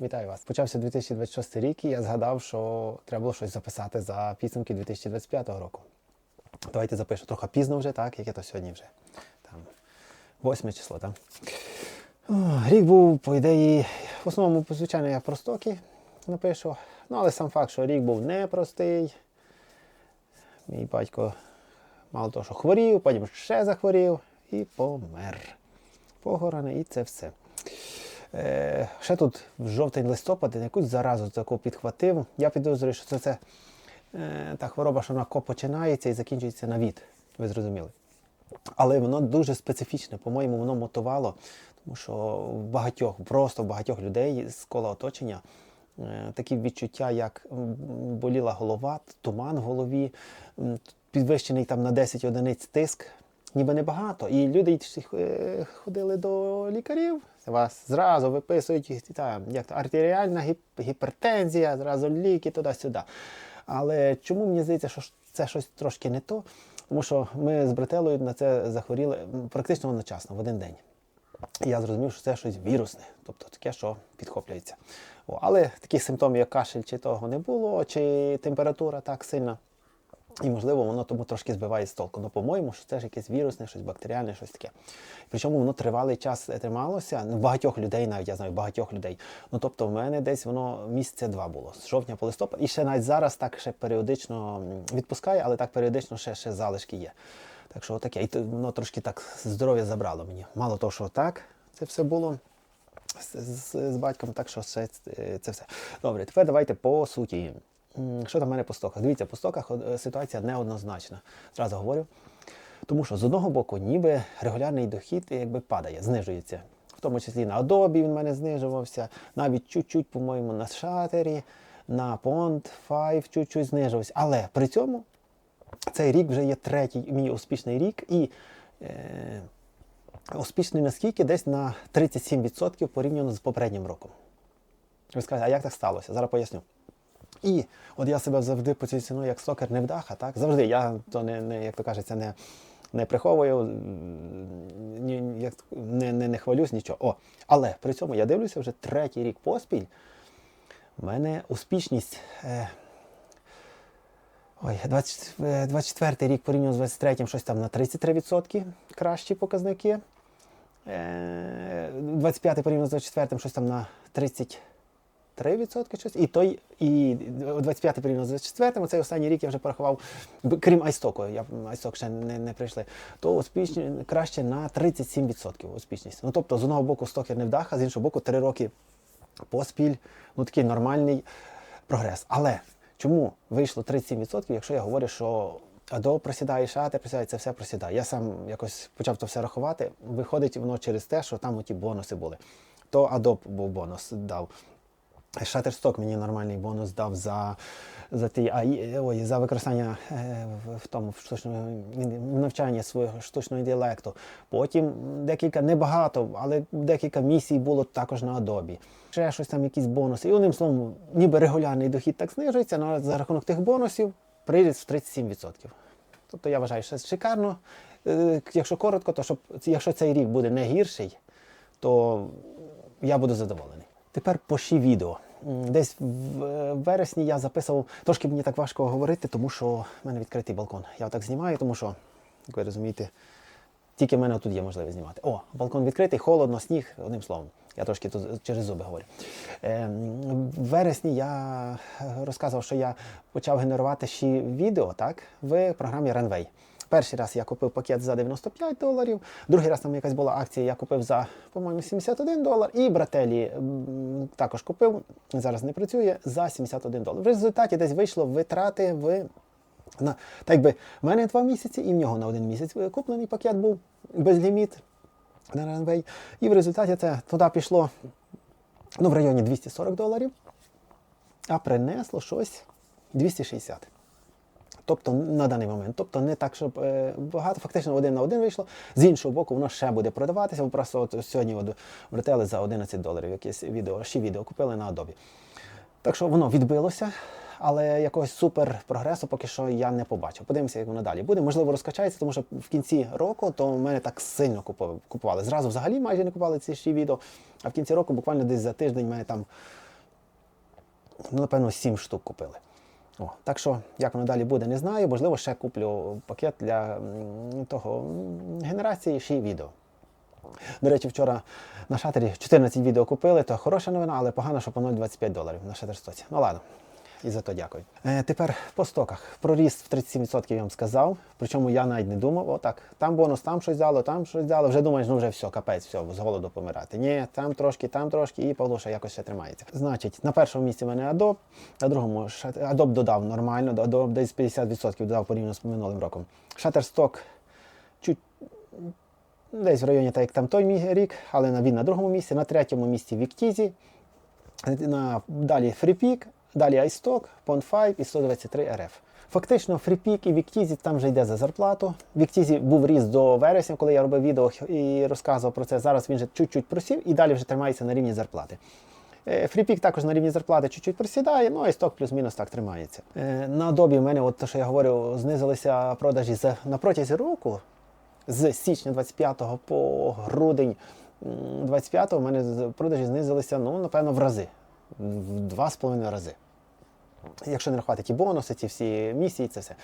Вітаю вас. Почався 2026 рік, і я згадав, що треба було щось записати за підсумки 2025 року. Давайте запишу. Трохи пізно вже, так, яке то сьогодні вже. Там, 8 число, так? Рік був, по ідеї, в основному, звичайно, я про стоки напишу. Ну, але сам факт, що рік був непростий. Мій батько мало того, що хворів, потім ще захворів і помер. Похорони, і це все. Е, ще тут в жовтень-листопад якусь заразу таку підхватив. Я підозрюю, що це, це е, та хвороба, що вона починається і закінчується на від. Ви зрозуміли. Але воно дуже специфічне, по-моєму, воно мотивало, тому що в багатьох, просто в багатьох людей з кола оточення е, такі відчуття, як боліла голова, туман в голові, підвищений там на 10 одиниць тиск, ніби небагато. І люди е, ходили до лікарів, вас зразу виписують там, як то, артеріальна гіпертензія, зразу ліки туди-сюди. Але чому мені здається, що це щось трошки не то? Тому що ми з брателою на це захворіли практично одночасно, в один день. І я зрозумів, що це щось вірусне, тобто таке, що підхоплюється. О, але таких симптомів, як кашель, чи того не було, чи температура так сильна. І, можливо, воно тому трошки збиває з толку. Ну, по-моєму, що це ж якесь вірусне, щось бактеріальне, щось таке. Причому воно тривалий час трималося, ну, багатьох людей навіть, я знаю, багатьох людей. Ну, тобто, в мене десь воно місяця два було, з жовтня по листопад. І ще навіть зараз так ще періодично відпускає, але так періодично ще, ще залишки є. Так що таке. І воно трошки так здоров'я забрало мені. Мало того, що так, це все було з, з, з батьком, так що це, це все. Добре, тепер давайте по суті. Що там в мене по стоках? Дивіться, по стоках е, ситуація неоднозначна. Зразу говорю. Тому що з одного боку, ніби регулярний дохід якби падає, знижується. В тому числі на Adobe він в мене знижувався, навіть чуть-чуть, по-моєму, на Shutter, на Pond 5 чуть-чуть знижувався. Але при цьому цей рік вже є третій мій успішний рік і е, успішний наскільки десь на 37% порівняно з попереднім роком. Ви скажете, а як так сталося? Зараз поясню. І от я себе завжди позиціоную як стокер невдаха, так? Завжди. Я то не, не як то кажеться, не, не приховую, ні, як, не, не, не хвалюсь, нічого. О, але при цьому я дивлюся вже третій рік поспіль. У мене успішність. Е, Ой, 20, е, 24 рік порівняно з 23-м щось там на 33% кращі показники. Е, 25 порівняно з 24 м щось там на 33% щось. І той, і 25 порівняно з 24 цей останній рік я вже порахував, крім айстоку, я айсток ще не, не прийшли, то успішні, краще на 37% успішність. Ну тобто, з одного боку стокер не вдаха, з іншого боку, 3 роки поспіль, ну такий нормальний прогрес. Але чому вийшло 37%, якщо я говорю, що Adobe просідає, Shutter просідає, це все просідає. Я сам якось почав то все рахувати. Виходить воно через те, що там оті бонуси були. То Adobe був бонус дав. Shutterstock мені нормальний бонус дав за, за, ті, ай- ой, за використання е, в, тому в штучному в навчання свого штучного інтелекту. Потім декілька, небагато, але декілька місій було також на Adobe. Ще щось там, якісь бонуси. І одним словом, ніби регулярний дохід так знижується, але за рахунок тих бонусів приріст в 37%. Тобто я вважаю, що це шикарно. Е, Якщо коротко, то щоб якщо цей рік буде не гірший, то я буду задоволений. Тепер по ші відео. Десь в е, вересні я записував, трошки мені так важко говорити, тому що в мене відкритий балкон. Я так знімаю, тому що, як ви розумієте, тільки в мене тут є можливість знімати. О, балкон відкритий, холодно, сніг, одним словом. Я трошки тут через зуби говорю. Е, в вересні я розказував, що я почав генерувати ще відео так, в програмі Runway. Перший раз я купив пакет за 95 доларів, другий раз там якась була акція, я купив за, по-моєму, 71 долар. І брателі також купив, зараз не працює, за 71 долар. В результаті десь вийшло витрати в на, так би, в мене два місяці і в нього на один місяць куплений пакет був безліміт на Runway. І в результаті це туди пішло ну, в районі 240 доларів, а принесло щось 260. Тобто на даний момент. Тобто не так, щоб е, багато, фактично один на один вийшло. З іншого боку, воно ще буде продаватися. Бо просто от сьогодні от братели за 11 доларів якесь відео, ще відео купили на Adobe. Так що воно відбилося, але якогось супер прогресу поки що я не побачив. Подивимося, як воно далі буде. Можливо, розкачається, тому що в кінці року то в мене так сильно купували. Зразу взагалі майже не купували ці ще відео, а в кінці року буквально десь за тиждень мене там ну, напевно, 7 штук купили. О, так що, як воно далі буде, не знаю. Можливо, ще куплю пакет для того генерації ще й відео. До речі, вчора на шатері 14 відео купили, то хороша новина, але погано, що по 0,25 доларів на шатерстоці. Ну ладно. І за то дякую. Е, тепер по стоках. Про ріст в 37% я вам сказав. Причому я навіть не думав, отак, там бонус, там щось взяло, там щось взяло. Вже думаєш, ну вже все, капець, все, з голоду помирати. Ні, там трошки, там трошки, і Павлуша якось ще тримається. Значить, на першому місці в мене Adobe, на другому Adobe додав нормально, Adobe десь 50% додав порівняно з минулим роком. Shutterstock чуть десь в районі так, як там той мій рік, але він на другому місці, на третьому місці Віктізі, на, далі FreePick, далі iStock, Pond5 і 123 RF. Фактично, FreePick і Віктізі там вже йде за зарплату. Віктізі був ріст до вересня, коли я робив відео і розказував про це. Зараз він вже чуть-чуть просів і далі вже тримається на рівні зарплати. Е, FreePick також на рівні зарплати чуть-чуть просідає, ну і сток плюс-мінус так тримається. Е, На Adobe в мене, от те, що я говорю, знизилися продажі на протязі року з січня 25 по грудень м, 25 у мене продажі знизилися, ну, напевно, в рази. В два з половиною рази. Якщо не рахувати ті бонуси, ці всі місії, це все.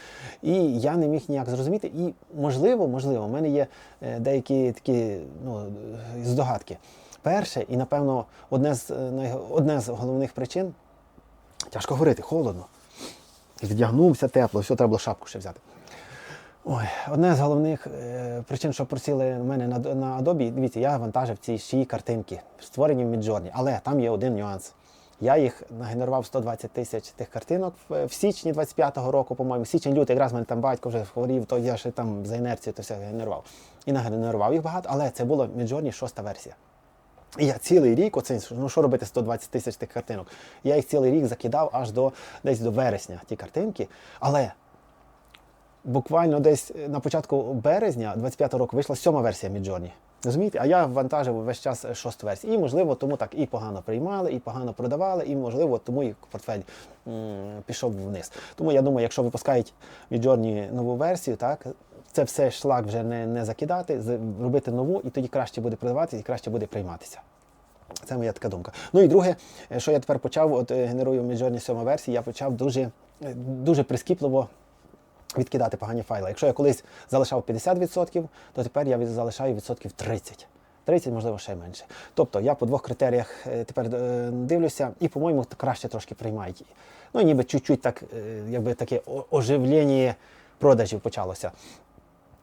І я не міг ніяк зрозуміти. І можливо, можливо, в мене є е, деякі такі ну, здогадки. Перше, і напевно, одне з, е, одне з головних причин тяжко говорити, холодно. Вдягнувся тепло, все, треба було шапку ще взяти. Ой, одне з головних е, причин, що просили мене на, на Adobe, дивіться, я вантажив ці ші картинки, створені в Midjourney, але там є один нюанс. Я їх нагенерував 120 тисяч тих картинок в, січні 25-го року, по-моєму, січень лютий, якраз мене там батько вже хворів, то я ще там за інерцією то все генерував. І нагенерував їх багато, але це було Midjourney шоста версія. І я цілий рік, оце, ну що робити 120 тисяч тих картинок, я їх цілий рік закидав аж до десь до вересня, ті картинки. Але буквально десь на початку березня 25-го року вийшла сьома версія Midjourney. Розумієте? А я вантажив весь час шосту версію. І, можливо, тому так і погано приймали, і погано продавали, і, можливо, тому і портфель м, пішов вниз. Тому я думаю, якщо випускають Midjourney нову версію, так, це все шлак вже не, не закидати, робити нову, і тоді краще буде продаватися і краще буде прийматися. Це моя така думка. Ну і друге, що я тепер почав, от е, генерую Midjourney 7 версії, я почав дуже, е, дуже прискіпливо відкидати погані файли. Якщо я колись залишав 50%, то тепер я залишаю відсотків 30. 30, можливо, ще менше. Тобто я по двох критеріях е, тепер е, дивлюся і, по-моєму, краще трошки приймають. Ну, ніби чуть-чуть так, е, якби таке оживлення продажів почалося.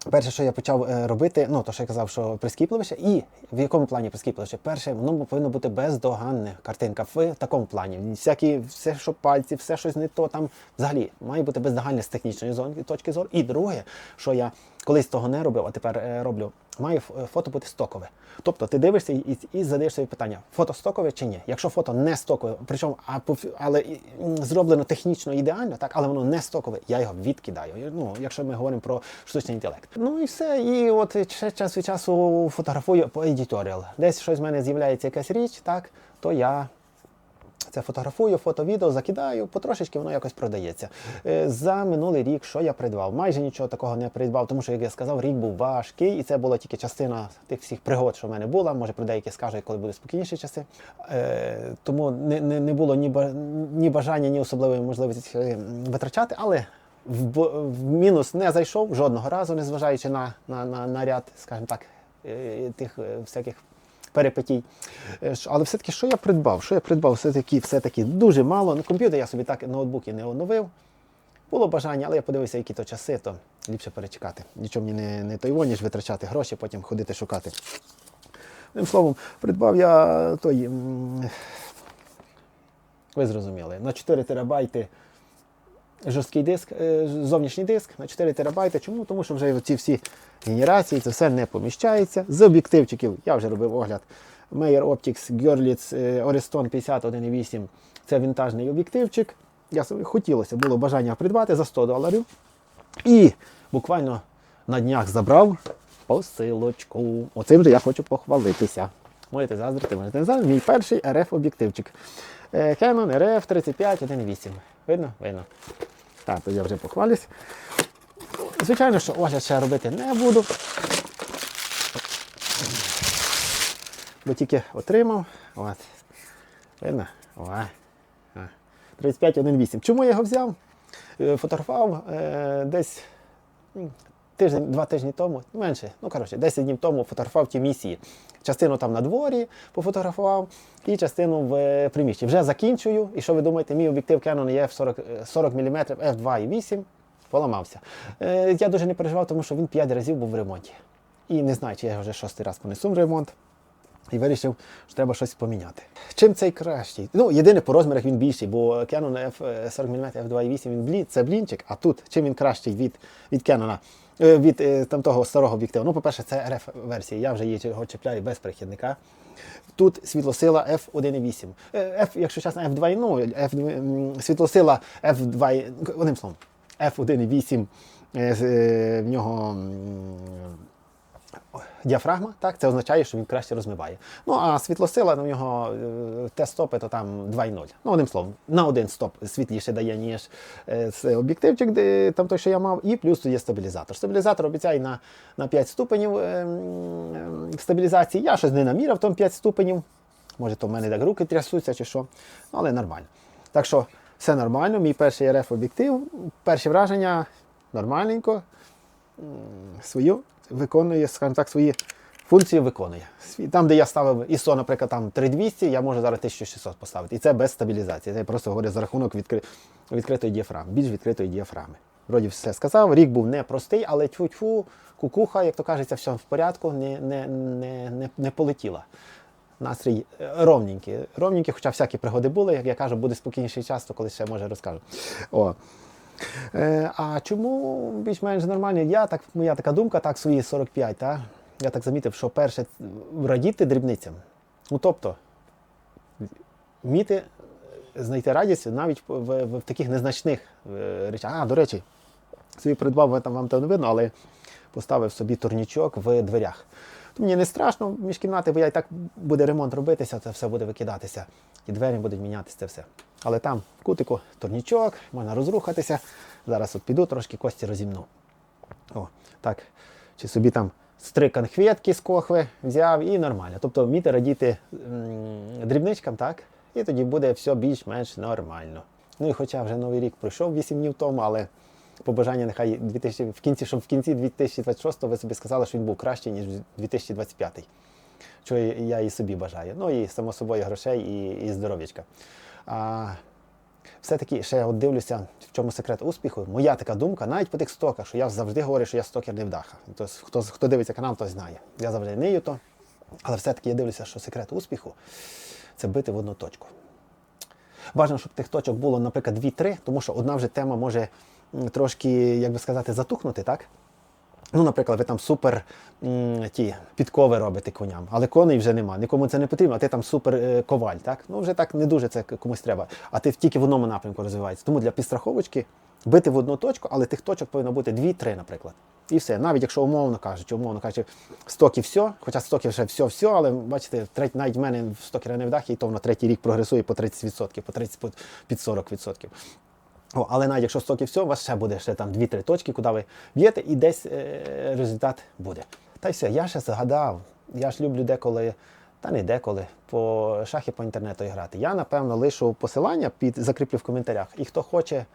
Перше, що я почав е, робити, ну то що я казав, що прискіпливіше, і в якому плані прискіпливіше? Перше, воно повинно бути бездоганне картинка в такому плані. Всякі, все, що пальці, все щось не то там взагалі має бути бездоганне з технічної зон- точки зору. І друге, що я колись того не робив, а тепер е, роблю, має фото бути стокове. Тобто ти дивишся і, і, задаєш собі питання: фото стокове чи ні? Якщо фото не стокове, причому а але зроблено технічно ідеально, так, але воно не стокове, я його відкидаю. Ну, якщо ми говоримо про штучний інтелект. Ну і все. І от ще час від часу фотографую по едіторіал. Десь щось в мене з'являється якась річ, так, то я це фотографую, фото-відео закидаю, потрошечки воно якось продається. Е, За минулий рік, що я придбав? Майже нічого такого не придбав, тому що, як я сказав, рік був важкий, і це була тільки частина тих всіх пригод, що в мене була. Може, про деякі скажу, коли будуть спокійніші часи. Е, тому не, не, не було ні, бажання, ні особливої можливості е, витрачати, але в, в мінус не зайшов жодного разу, незважаючи на, на, на, на ряд, скажімо так, тих всяких перипетій. Е, Але все-таки, що я придбав? Що я придбав? Все-таки, все-таки дуже мало. На комп'ютер я собі так ноутбуки не оновив. Було бажання, але я подивився, які то часи, то ліпше перечекати. Нічого мені не, не той ніж витрачати гроші, потім ходити шукати. Одним словом, придбав я той. Ви зрозуміли, на 4 терабайти жорсткий диск, е, зовнішній диск на 4 терабайти. Чому? Тому що вже ці всі генерації, це все не поміщається. З об'єктивчиків я вже робив огляд. Meyer Optics Görlitz е, Oreston 51,8 це вінтажний об'єктивчик. Я собі хотілося, було бажання придбати за 100 доларів. І буквально на днях забрав посилочку. Оцим же я хочу похвалитися. Можете заздрити, можете не заздрити. Мій перший RF об'єктивчик. Е, Canon RF 35 1.8. Видно? Видно. Так, то я вже похвалюсь. Звичайно, що огляд ще робити не буду. Бо тільки отримав. От. Видно? О. 3518. Чому я його взяв? Е, Фотографував е, десь тиждень, два тижні тому, менше, ну коротше, 10 днів тому фотографував ті місії. Частину там на дворі пофотографував і частину в е, приміщенні. Вже закінчую. І що ви думаєте, мій об'єктив Canon є 40, е, 40 мм f2.8 поламався. Е, я дуже не переживав, тому що він 5 разів був в ремонті. І не знаю, чи я вже шостий раз понесу в ремонт. І вирішив, що треба щось поміняти. Чим цей кращий? Ну, єдине по розмірах він більший, бо Canon F 40 мм f2.8 він блін, це блінчик, а тут чим він кращий від, від Canon, е, від е, там того старого об'єктиву. Ну, по-перше, це RF-версія. Я вже її чіпляю без перехідника. Тут світлосила F1.8. Е, F, якщо чесно, F2, ну, F, світлосила F2, одним словом, F1.8, е, з, е, в нього діафрагма, так, це означає, що він краще розмиває. Ну а світлосила на нього е, тест стопи, то там 2,0. Ну, одним словом, на один стоп світліше дає, ніж е, об'єктивчик, де там той, що я мав, і плюс є стабілізатор. Стабілізатор обіцяє на, на 5 ступенів е, е, стабілізації. Я щось не наміряв там 5 ступенів. Може, то в мене так руки трясуться чи що, Ну, але нормально. Так що все нормально. Мій перший RF об'єктив, перші враження нормальненько свою виконує, скажімо так, свої функції виконує. Там, де я ставив ISO, наприклад, там 3200, я можу зараз 1600 поставити. І це без стабілізації. Це я просто говорю за рахунок відкри... відкритої діафрагми, більш відкритої діафрагми. Вроді все сказав. Рік був непростий, але тьфу-тьфу, кукуха, як то кажеться, все в порядку, не, не, не, не, не полетіла. Настрій е, ровненький. Ровненький, хоча всякі пригоди були, як я кажу, буде спокійніший час, то колись ще може розкажу. О. Е, а чому більш-менш нормально? Я так, моя така думка, так, свої 45, та? я так замітив, що перше радіти дрібницям. Ну тобто, вміти знайти радість навіть в, в, в таких незначних е, речах. А, до речі, собі придбав, там вам то не видно, але поставив собі турнічок в дверях. То мені не страшно між кімнати, бо я і так буде ремонт робитися, це все буде викидатися. І двері будуть мінятися, це все. Але там в кутику турнічок, можна розрухатися. Зараз от піду трошки кості розімну. О, так. Чи собі там стрик конхветки з кохви взяв і нормально. Тобто вміти радіти дрібничкам, так? І тоді буде все більш-менш нормально. Ну і хоча вже новий рік пройшов 8 днів тому, але побажання нехай 2000, в кінці, щоб в кінці 2026 ви собі сказали, що він був кращий, ніж 2025. Що я і собі бажаю. Ну і само собою грошей і, і здоров'ячка. А, все-таки ще я от дивлюся, в чому секрет успіху. Моя така думка, навіть по тих стоках, що я завжди говорю, що я стокер не вдаха. Тобто, хто, хто дивиться канал, той знає. Я завжди нею то. Але все-таки я дивлюся, що секрет успіху це бити в одну точку. Бажано, щоб тих точок було, наприклад, 2-3, тому що одна вже тема може трошки, як би сказати, затухнути, так? Ну, наприклад, ви там супер ті підкови робите коням, але коней вже нема. Нікому це не потрібно, а ти там супер е, коваль, так? Ну вже так не дуже це комусь треба. А ти тільки в одному напрямку розвиваєшся. Тому для підстраховочки бити в одну точку, але тих точок повинно бути 2-3, наприклад. І все. Навіть якщо умовно кажучи, умовно кажучи, стоки все, хоча стоки вже все-все, але бачите, треть, навіть в мене в стокера не вдах, і то на третій рік прогресує по 30%, по 30, по- під 40%. О, але навіть якщо стоки все, у вас ще буде ще там 2-3 точки, куди ви б'єте, і десь е, результат буде. Та й все, я ще згадав. Я ж люблю деколи, та не деколи, по шахи по інтернету грати. Я, напевно, лишу посилання під закріплю в коментарях. І хто хоче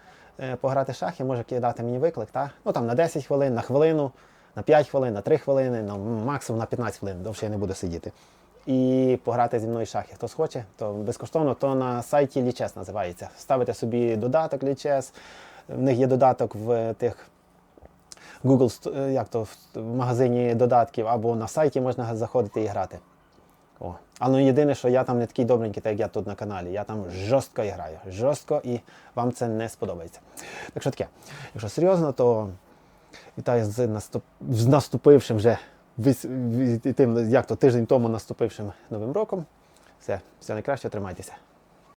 е, пограти шахи, може кидати мені виклик. Та? Ну там на 10 хвилин, на хвилину, на 5 хвилин, на 3 хвилини, ну, максимум на 15 хвилин, довше я не буду сидіти. І пограти зі мною шахи. Хто схоче, то безкоштовно, то на сайті Лічес називається. Ставите собі додаток Лічес. В них є додаток в тих Google, е, як то, в магазині додатків, або на сайті можна заходити і грати. О. А ну єдине, що я там не такий добренький, так як я тут на каналі. Я там жорстко граю. Жорстко і вам це не сподобається. Так що таке, якщо серйозно, то вітаю з, наступ... з наступившим вже тим, як то тиждень тому наступившим новим роком. Все, все найкраще, тримайтеся.